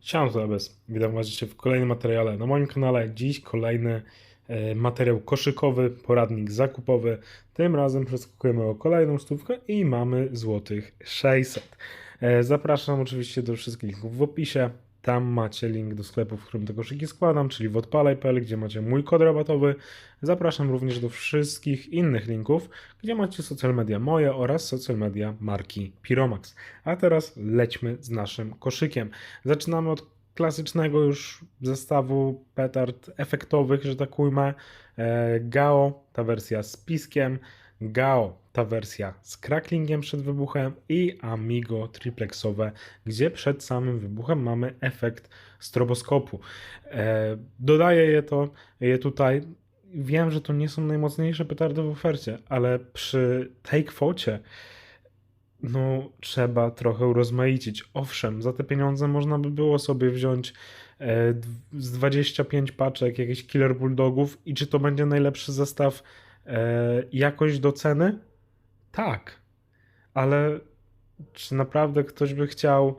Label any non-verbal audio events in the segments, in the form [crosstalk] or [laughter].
Siema, to bez. Witam Was w kolejnym materiale na moim kanale. Dziś kolejny e, materiał koszykowy, poradnik zakupowy. Tym razem przeskakujemy o kolejną stówkę i mamy złotych 600. E, zapraszam oczywiście do wszystkich linków w opisie. Tam macie link do sklepu, w którym te koszyki składam, czyli w odpalaj.pl, gdzie macie mój kod rabatowy. Zapraszam również do wszystkich innych linków, gdzie macie social media moje oraz social media marki Piromax. A teraz lećmy z naszym koszykiem. Zaczynamy od klasycznego już zestawu petard efektowych, że tak ujmę. E, Gao, ta wersja z piskiem, Gao, ta wersja z cracklingiem przed wybuchem i Amigo triplexowe, gdzie przed samym wybuchem mamy efekt stroboskopu. E, dodaję je to, je tutaj. Wiem, że to nie są najmocniejsze petardy w ofercie, ale przy tej kwocie no, trzeba trochę urozmaicić. Owszem, za te pieniądze można by było sobie wziąć e, z 25 paczek jakichś killer bulldogów i czy to będzie najlepszy zestaw e, jakość do ceny? Tak, ale czy naprawdę ktoś by chciał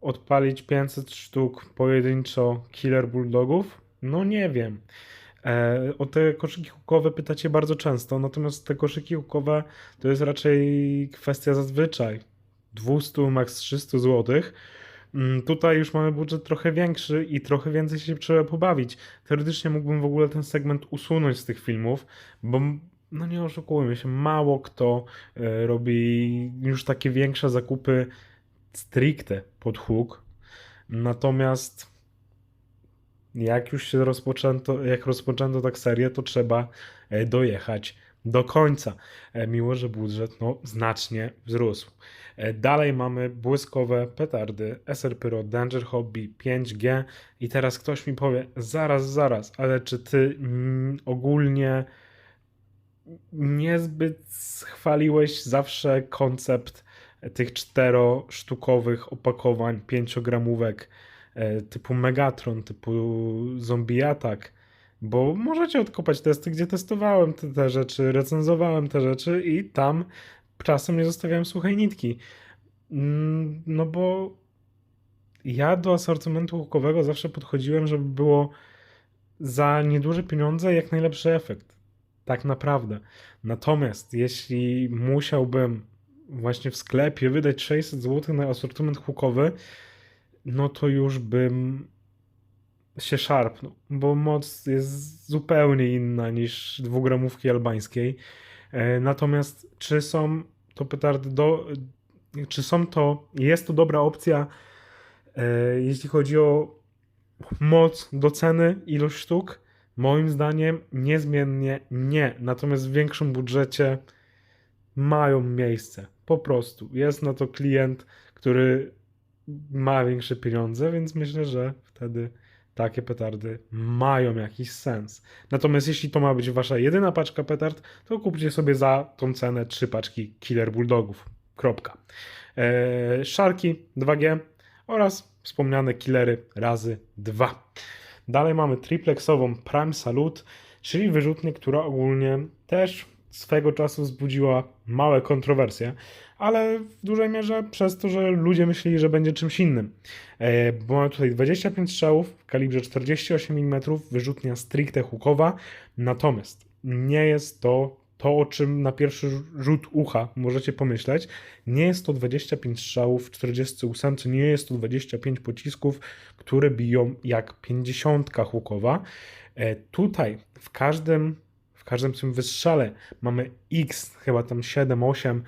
odpalić 500 sztuk pojedynczo killer bulldogów? No nie wiem. E, o te koszyki hukowe pytacie bardzo często, natomiast te koszyki hukowe to jest raczej kwestia zazwyczaj 200, max 300 zł. Tutaj już mamy budżet trochę większy i trochę więcej się trzeba pobawić. Teoretycznie mógłbym w ogóle ten segment usunąć z tych filmów, bo no nie oszukujmy się, mało kto e, robi już takie większe zakupy stricte pod huk. Natomiast jak już się rozpoczęto, jak rozpoczęto tak serię, to trzeba e, dojechać do końca. E, Miło, że budżet no, znacznie wzrósł. Dalej mamy błyskowe petardy SR Pyro Danger Hobby 5G i teraz ktoś mi powie, zaraz, zaraz, ale czy ty mm, ogólnie niezbyt chwaliłeś zawsze koncept tych czterosztukowych opakowań, pięciogramówek e, typu Megatron, typu Zombie Attack, bo możecie odkopać testy, gdzie testowałem te, te rzeczy, recenzowałem te rzeczy i tam czasem nie zostawiałem suchej nitki. Mm, No bo ja do asortymentu hukowego zawsze podchodziłem, żeby było za nieduże pieniądze jak najlepszy efekt. Tak naprawdę. Natomiast jeśli musiałbym właśnie w sklepie wydać 600 zł na asortyment hukowy, no to już bym się szarpnął, bo moc jest zupełnie inna niż dwugramówki albańskiej. E, Natomiast czy są to petardy do... Czy są to... Jest to dobra opcja, e, jeśli chodzi o moc do ceny, ilość sztuk? Moim zdaniem niezmiennie nie. Natomiast w większym budżecie mają miejsce. Po prostu. Jest na to klient, który ma większe pieniądze, więc myślę, że wtedy takie petardy mają jakiś sens. Natomiast jeśli to ma być wasza jedyna paczka petard, to kupcie sobie za tą cenę trzy paczki Killer Bulldogów. Kropka. Eee, szarki 2G oraz wspomniane killery razy 2. Dalej mamy triplexową Prime Salute, czyli wyrzutnię, która ogólnie też swego czasu wzbudziła małe kontrowersje, ale w dużej mierze przez to, że ludzie myśleli, że będzie czymś innym. E, bo mamy tutaj 25 strzałów w kalibrze 48 mm, wyrzutnia stricte hukowa, natomiast nie jest to to, o czym na pierwszy rzut ucha możecie pomyśleć. Nie jest to 25 strzałów w 48, nie jest to 25 pocisków, które biją jak 50 hukowa. E, Tutaj w każdym w każdym tym wystrzale mamy X, chyba tam 7-8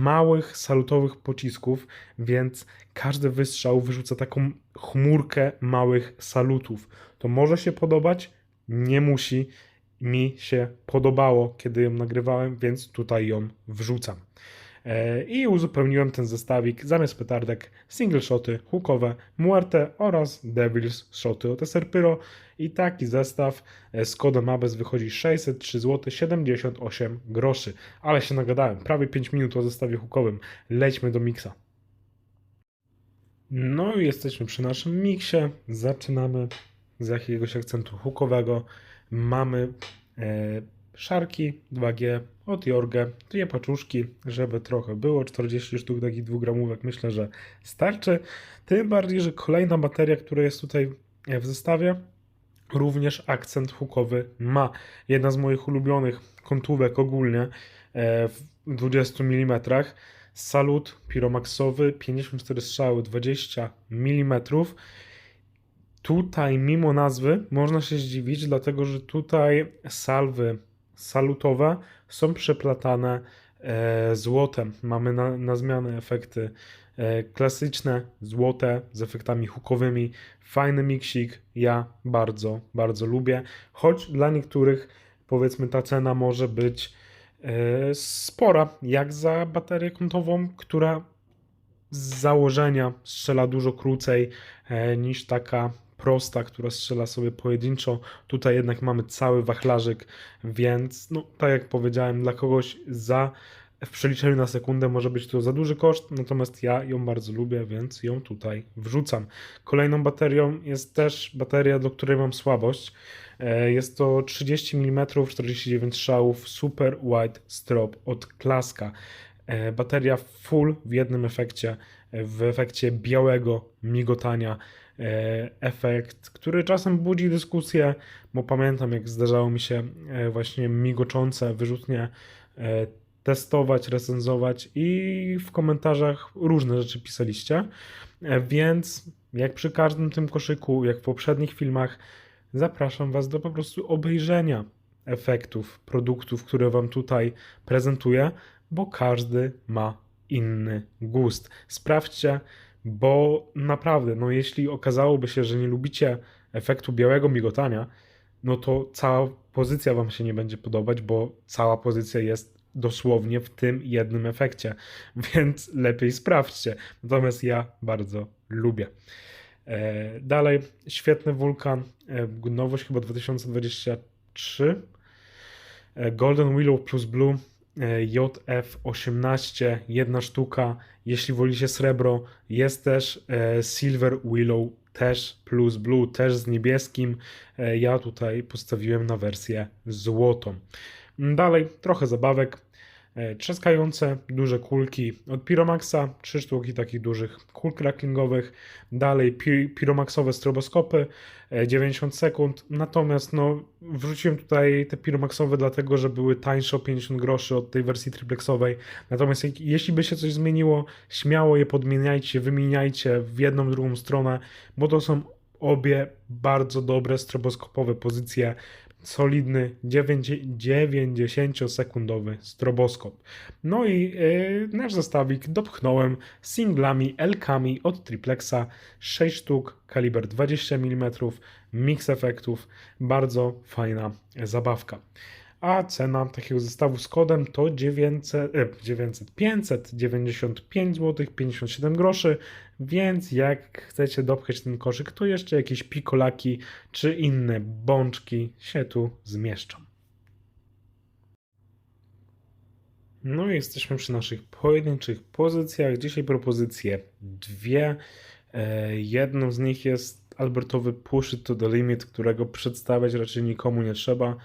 małych salutowych pocisków, więc każdy wystrzał wyrzuca taką chmurkę małych salutów. To może się podobać, nie musi. Mi się podobało, kiedy ją nagrywałem, więc tutaj ją wrzucam. E, I uzupełniłem ten zestawik zamiast petardek single shoty hookowe Muerte oraz Devils shoty od SR Pyro i taki zestaw e, z kodem ABES wychodzi 603 zł 78 groszy. Ale się nagadałem, prawie 5 minut o zestawie hookowym. Lećmy do miksa. No i jesteśmy przy naszym miksie. Zaczynamy z jakiegoś akcentu hookowego. Mamy e, szarki 2G od Jorge, dwie paczuszki, żeby trochę było, 40 sztuk takich dwugramówek myślę, że starczy. Tym bardziej, że kolejna bateria, która jest tutaj w zestawie, również akcent hukowy ma. Jedna z moich ulubionych kątówek ogólnie e, w 20 mm. Salut piromaxowy, 54 strzały, 20 mm. Tutaj, mimo nazwy, można się zdziwić, dlatego że tutaj salwy salutowe są przeplatane e, złotem. Mamy na, na zmianę efekty e, klasyczne, złote, z efektami hookowymi. Fajny miksik, ja bardzo, bardzo lubię. Choć dla niektórych, powiedzmy, ta cena może być e, spora, jak za baterię kątową, która z założenia strzela dużo krócej niż taka prosta, która strzela sobie pojedynczo. Tutaj jednak mamy cały wachlarzyk, więc no, tak jak powiedziałem, dla kogoś za w przeliczeniu na sekundę może być to za duży koszt, natomiast ja ją bardzo lubię, więc ją tutaj wrzucam. Kolejną baterią jest też bateria, do której mam słabość. E, jest to 30 mm, 49 strzałów Super Wide Strop od Klaska. E, bateria full w jednym efekcie, w efekcie białego migotania. E, efekt, który czasem budzi dyskusję, bo pamiętam jak zdarzało mi się e, właśnie migoczące wyrzutnie e, testować, recenzować i w komentarzach różne rzeczy pisaliście. Więc jak przy każdym tym koszyku, jak w poprzednich filmach, zapraszam Was do po prostu obejrzenia efektów, produktów, które Wam tutaj prezentuję, bo każdy ma inny gust. Sprawdźcie, bo naprawdę, no jeśli okazałoby się, że nie lubicie efektu białego migotania, no to cała pozycja Wam się nie będzie podobać, bo cała pozycja jest dosłownie w tym jednym efekcie, [laughs] więc lepiej sprawdźcie. Natomiast ja bardzo lubię. E, dalej, świetny wulkan, e, nowość chyba 2023. E, Golden Willow plus Blue E, JF18, jedna sztuka. Jeśli wolicie srebro, jest też e, Silver Willow, też plus blue, też z niebieskim. E, ja tutaj postawiłem na wersję złotą. Dalej, trochę zabawek. E, trzaskające duże kulki od Piromaxa, trzy sztuki takich dużych kul cracklingowych, dalej pi Piromaxowe stroboskopy, 90 e, sekund, natomiast no, wrzuciłem tutaj te Piromaxowe dlatego, że były tańsze o 50 groszy od tej wersji triplexowej, natomiast jeśli by się coś zmieniło, śmiało je podmieniajcie, wymieniajcie w jedną, drugą stronę, bo to są obie bardzo dobre stroboskopowe pozycje solidny 90-sekundowy stroboskop. No i yy, nasz zestawik dopchnąłem singlami, L-kami od Triplexa, 6 sztuk, kaliber 20 mm, mix efektów, bardzo fajna zabawka. A cena takiego zestawu z kodem to 900, e, 900 595 zł 57 groszy, więc jak chcecie dopchać ten koszyk, to jeszcze jakieś pikolaki czy inne bączki się tu zmieszczą. No i jesteśmy przy naszych pojedynczych pozycjach. Dzisiaj propozycje dwie. E, jedną z nich jest Albertowy Push It to the Limit, którego przedstawiać raczej nikomu nie trzeba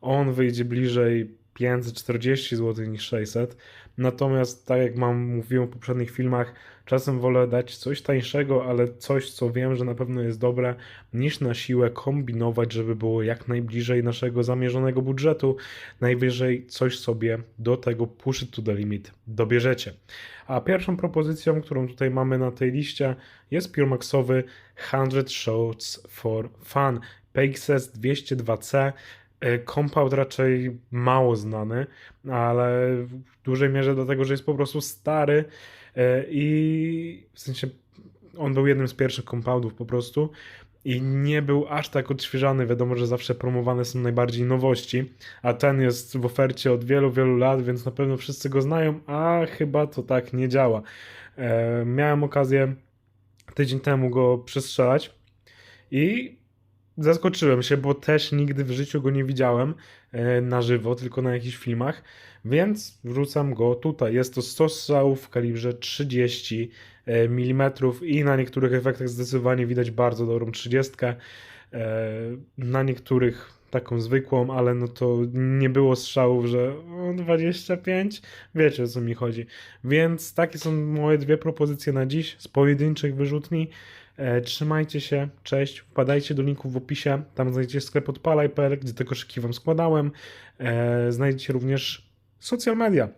on wyjdzie bliżej 540 zł niż 600. Natomiast, tak jak mam mówiłem w poprzednich filmach, czasem wolę dać coś tańszego, ale coś, co wiem, że na pewno jest dobre, niż na siłę kombinować, żeby było jak najbliżej naszego zamierzonego budżetu. Najwyżej coś sobie do tego push it to the limit dobierzecie. A pierwszą propozycją, którą tutaj mamy na tej liście, jest Puremaxowy 100 Shots for Fun PXS 202C. E, compound raczej mało znany, ale w dużej mierze dlatego, że jest po prostu stary e, i w sensie on był jednym z pierwszych compoundów po prostu i nie był aż tak odświeżany. Wiadomo, że zawsze promowane są najbardziej nowości, a ten jest w ofercie od wielu, wielu lat, więc na pewno wszyscy go znają, a chyba to tak nie działa. E, miałem okazję tydzień temu go przestrzelać i zaskoczyłem się, bo też nigdy w życiu go nie widziałem e, na żywo, tylko na jakichś filmach, więc wrzucam go tutaj. Jest to 100 strzałów w kalibrze 30 e, mm i na niektórych efektach zdecydowanie widać bardzo dobrą 30. E, na niektórych taką zwykłą, ale no to nie było strzałów, że o, 25, wiecie o co mi chodzi. Więc takie są moje dwie propozycje na dziś z pojedynczych wyrzutni. E, trzymajcie się, cześć, wpadajcie do linków w opisie, tam znajdziecie sklep odpalaj.pl, gdzie te koszyki wam składałem. E, znajdziecie również social media.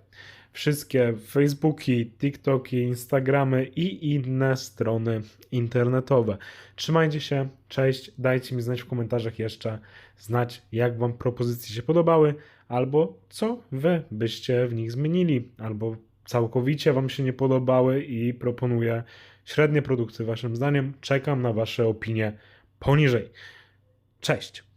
Wszystkie Facebooki, TikToki, Instagramy i inne strony internetowe. Trzymajcie się, cześć, dajcie mi znać w komentarzach jeszcze, znać jak Wam propozycje się podobały, albo co Wy byście w nich zmienili, albo całkowicie Wam się nie podobały i proponuję średnie produkty Waszym zdaniem. Czekam na Wasze opinie poniżej. Cześć!